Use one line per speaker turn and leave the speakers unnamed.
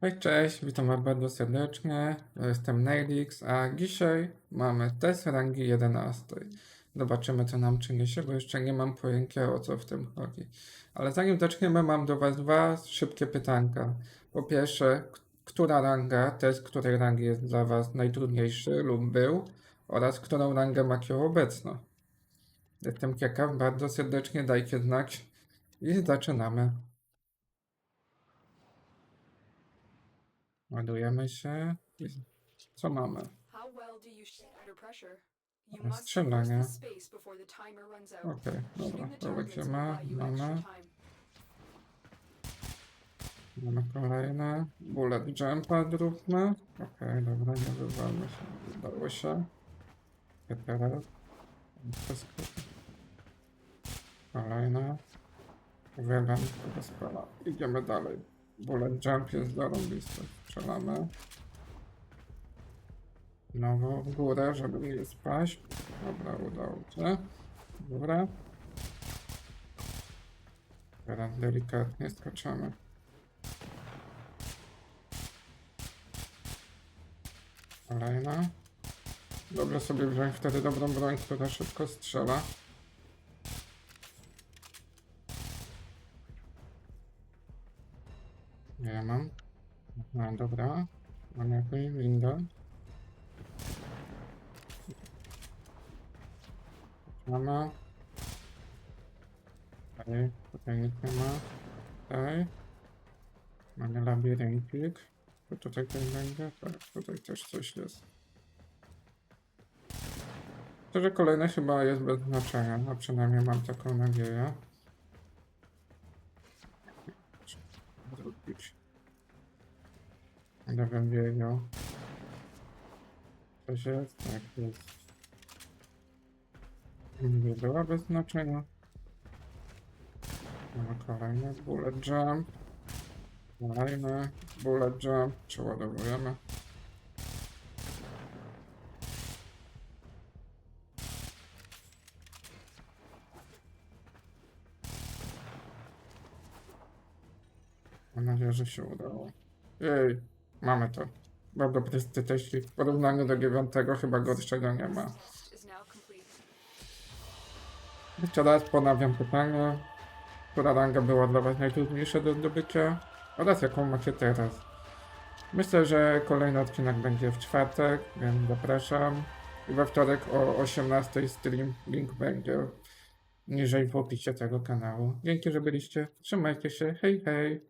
Hej, cześć, witam bardzo serdecznie. Ja Jestem Nailix, a dzisiaj mamy test rangi 11. Zobaczymy, co nam przyniesie, bo jeszcze nie mam pojęcia o co w tym chodzi. Ale zanim zaczniemy, mam do Was dwa szybkie pytanka. Po pierwsze, która ranga, test której rangi jest dla Was najtrudniejszy lub był, oraz którą rangę macie obecną. Jestem ciekaw, bardzo serdecznie dajcie znać i zaczynamy. Ładujemy się. Co mamy? Strzelanie. Okej, dobra,
Shooting the
to
buy you
Mamy, mamy kolejne. Bullet jumpa zróbmy. Okej, dobra, nie wywalmy się. Udało się. Teraz. Wszystko. Kolejne. Uwielbiam tego spela. Idziemy dalej. Bullet jump jest zarąbisty. Strzelamy. Znowu w górę, żeby nie spaść. Dobra, udało się. Dobra. Teraz delikatnie skaczemy. Kolejna. Dobrze sobie wziąć wtedy dobrą broń, która szybko strzela. Nie mam. No dobra. Mam jakąś windę. Mamy. Tutaj, tutaj nic nie ma. Tutaj. Mamy labiryncik. To tutaj coś będzie? Tak, tutaj też coś jest. To, że kolejne chyba jest bez znaczenia, a przynajmniej mam taką nadzieję. Gdybym wiedział. Coś jest? Tak, jest. Nie była bez znaczenia. Mamy kolejny bullet jump. Kolejny bullet jump. Przeładowujemy. Mam nadzieję, że się udało. Jej, mamy to. Bardzo prosty teścik. W porównaniu do dziewiątego chyba gorszego nie ma. Jeszcze raz ponawiam pytanie. Która ranga była dla Was najtrudniejsza do zdobycia oraz jaką macie teraz? Myślę, że kolejny odcinek będzie w czwartek, więc zapraszam. I we wtorek o 18 stream. Link będzie niżej w opisie tego kanału. Dzięki, że byliście. Trzymajcie się. Hej, hej.